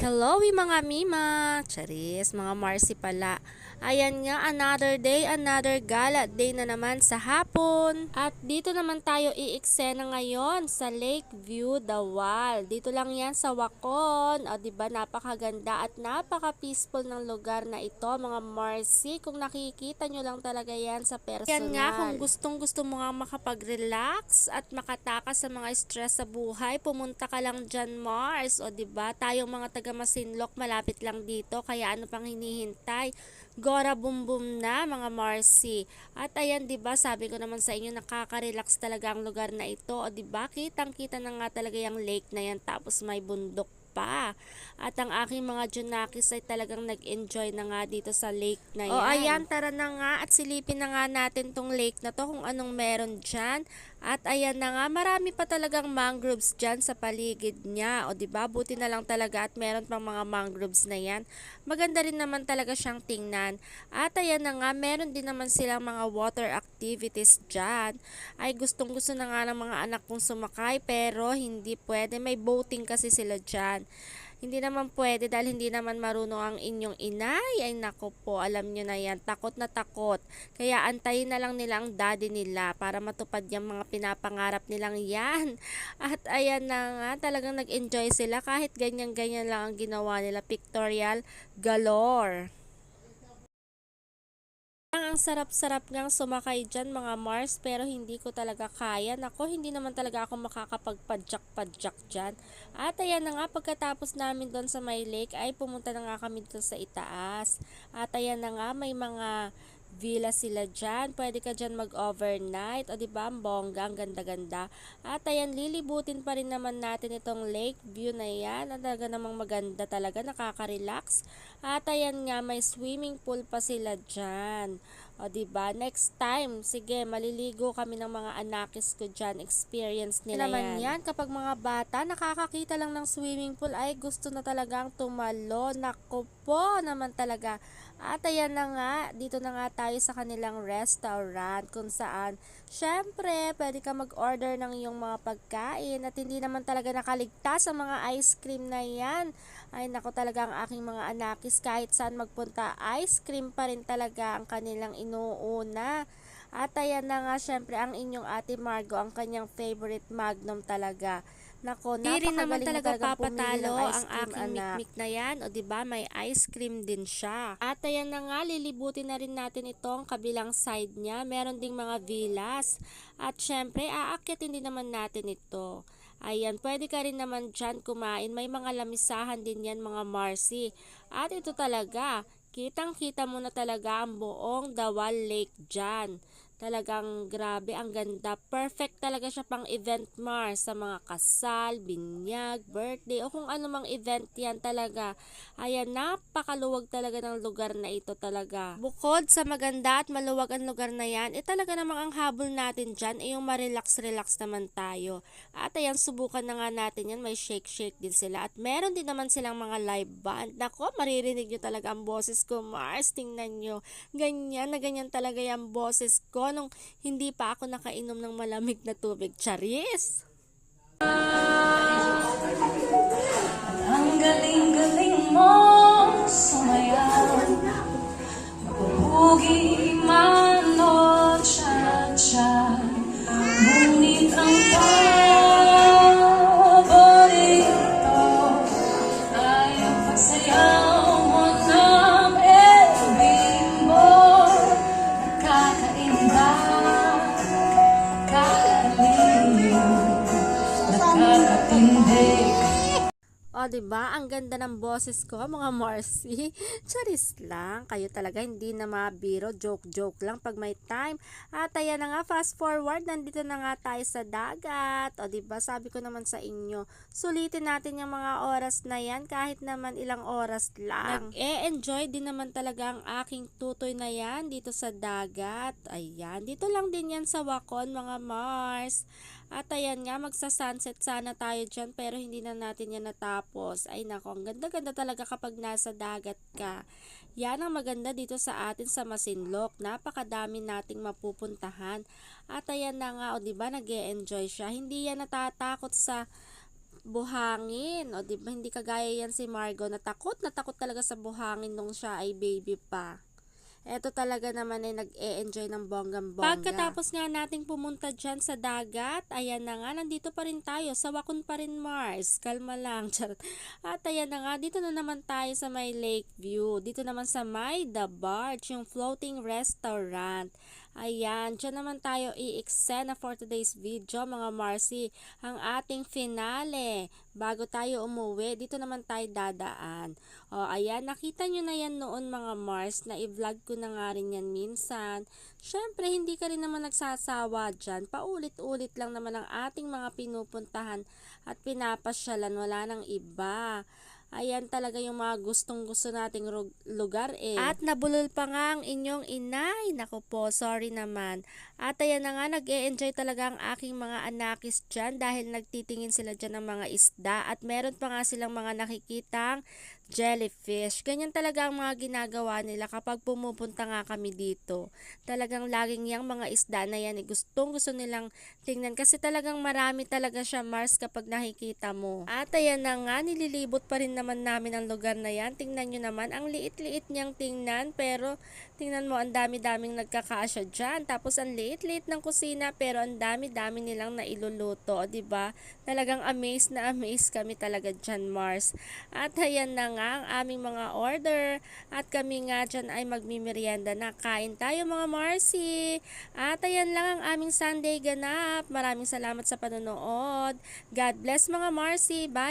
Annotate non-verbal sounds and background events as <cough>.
Hello, mga Mima! Charis, mga Marcy pala. Ayan nga, another day, another gala day na naman sa hapon. At dito naman tayo iiksena ngayon sa Lakeview, Dawal. Dito lang yan sa Wakon. O, diba, napakaganda at napaka-peaceful ng lugar na ito, mga Marcy. Kung nakikita nyo lang talaga yan sa personal. Yan nga, kung gustong gusto mo nga makapag-relax at makatakas sa mga stress sa buhay, pumunta ka lang dyan, Mars. O, diba, tayong mga taga Masinloc, malapit lang dito. Kaya ano pang hinihintay? Gora Bum Bum na mga Marcy. At ayan 'di ba, sabi ko naman sa inyo nakaka-relax talaga ang lugar na ito. O 'di ba? Kitang-kita na nga talaga yung lake na yan tapos may bundok pa. At ang aking mga Junakis ay talagang nag-enjoy na nga dito sa lake na yan. O ayan, tara na nga at silipin na nga natin tong lake na to kung anong meron dyan. At ayan na nga, marami pa talagang mangroves dyan sa paligid niya. O ba buti na lang talaga at meron pang mga mangroves na yan. Maganda rin naman talaga siyang tingnan. At ayan na nga, meron din naman silang mga water activities dyan. Ay gustong gusto na nga ng mga anak kong sumakay pero hindi pwede. May boating kasi sila dyan. Hindi naman pwede dahil hindi naman marunong ang inyong inay. Ay nako po, alam nyo na yan. Takot na takot. Kaya antayin na lang nila ang daddy nila para matupad yung mga pinapangarap nilang yan. <laughs> At ayan na nga, talagang nag-enjoy sila kahit ganyan-ganyan lang ang ginawa nila. Pictorial galore. Ang sarap-sarap ngang sumakay dyan mga Mars pero hindi ko talaga kaya. Nako, hindi naman talaga ako makakapagpadyak-padyak dyan. At ayan na nga, pagkatapos namin doon sa may lake ay pumunta na nga kami dito sa itaas. At ayan na nga, may mga villa sila dyan. Pwede ka dyan mag-overnight. O diba, ang bongga, ang ganda-ganda. At ayan, lilibutin pa rin naman natin itong lake view na yan. At talaga namang maganda talaga, nakaka-relax. At ayan nga, may swimming pool pa sila dyan. O diba, next time, sige, maliligo kami ng mga anakis ko dyan. Experience nila naman yan. Kapag mga bata, nakakakita lang ng swimming pool, ay gusto na talagang tumalo. Nako po naman talaga. At ayan na nga, dito na nga tayo sa kanilang restaurant kung saan, syempre, pwede ka mag-order ng iyong mga pagkain at hindi naman talaga nakaligtas ang mga ice cream na yan. Ay nako talaga ang aking mga anakis kahit saan magpunta, ice cream pa rin talaga ang kanilang inuuna. At ayan na nga, syempre, ang inyong ate Margo, ang kanyang favorite magnum talaga. Nako, Di rin naman talaga pumili papatalo ang aking anak. mikmik na yan. O di ba may ice cream din siya. At ayan na nga, lilibutin na rin natin itong kabilang side niya. Meron ding mga villas. At syempre, aakyatin din naman natin ito. Ayan, pwede ka rin naman dyan kumain. May mga lamisahan din yan mga Marcy. At ito talaga, kitang kita mo na talaga ang buong Dawal Lake dyan. Talagang grabe, ang ganda. Perfect talaga siya pang event Mars sa mga kasal, binyag, birthday, o kung ano mang event yan talaga. Ayan, napakaluwag talaga ng lugar na ito talaga. Bukod sa maganda at maluwag ang lugar na yan, eh talaga namang ang habol natin dyan, eh yung ma-relax-relax naman tayo. At ayan, subukan na nga natin yan, may shake-shake din sila. At meron din naman silang mga live band. Nako, maririnig nyo talaga ang boses ko, Mars. Tingnan nyo. Ganyan na ganyan talaga yung boses ko nung hindi pa ako nakainom ng malamig na tubig. Charis! Ang galing-galing mo Nakakatindig O, di ba Ang ganda ng boses ko, mga Marcy. <laughs> Charis lang. Kayo talaga hindi na mabiro. Joke-joke lang pag may time. At ayan na nga, fast forward. Nandito na nga tayo sa dagat. O, di ba Sabi ko naman sa inyo, sulitin natin yung mga oras na yan kahit naman ilang oras lang. Nag-e-enjoy din naman talaga ang aking tutoy na yan dito sa dagat. Ayan, dito lang din yan sa Wakon, mga Mars. At ayan nga, magsa-sunset sana tayo dyan pero hindi na natin yan natapos. Ay nako, ang ganda-ganda talaga kapag nasa dagat ka. Yan ang maganda dito sa atin sa Masinloc. Napakadami nating mapupuntahan. At ayan na nga, o di ba nag enjoy siya. Hindi yan natatakot sa buhangin. O, di ba, hindi kagaya yan si Margo na takot na takot talaga sa buhangin nung siya ay baby pa. Eto talaga naman ay nag-e-enjoy ng bonggam-bongga. Pagkatapos nga nating pumunta dyan sa dagat, ayan na nga, nandito pa rin tayo, sa Wakon pa rin Mars. Kalma lang, <laughs> charot. At ayan na nga, dito na naman tayo sa may lake view. Dito naman sa may The Barge, yung floating restaurant. Ayan, dyan naman tayo i-eksena for today's video mga Marcy. Ang ating finale. Bago tayo umuwi, dito naman tayo dadaan. O, ayan, nakita nyo na yan noon mga Mars na i-vlog ko na nga rin yan minsan. Siyempre, hindi ka rin naman nagsasawa dyan. Paulit-ulit lang naman ang ating mga pinupuntahan at pinapasyalan. Wala nang iba. Ayan talaga yung mga gustong gusto nating lugar eh. At nabulol pa nga ang inyong inay. Naku po, sorry naman. At ayan na nga, nag enjoy talaga ang aking mga anakis dyan dahil nagtitingin sila dyan ng mga isda at meron pa nga silang mga nakikitang jellyfish. Ganyan talaga ang mga ginagawa nila kapag pumupunta nga kami dito. Talagang laging yung mga isda na yan, eh, gustong gusto nilang tingnan kasi talagang marami talaga siya Mars kapag nakikita mo. At ayan na nga, nililibot pa rin naman namin ang lugar na yan. Tingnan nyo naman, ang liit-liit niyang tingnan pero tingnan mo ang dami-daming nagkakasya dyan. Tapos ang liit-liit ng kusina pero ang dami-dami nilang nailuluto. O, diba? Talagang amazed na amazed kami talaga dyan Mars. At ayan na nga ang aming mga order at kami nga dyan ay magmimerienda na. Kain tayo mga Marcy. At ayan lang ang aming Sunday ganap. Maraming salamat sa panonood. God bless mga Marcy. Bye!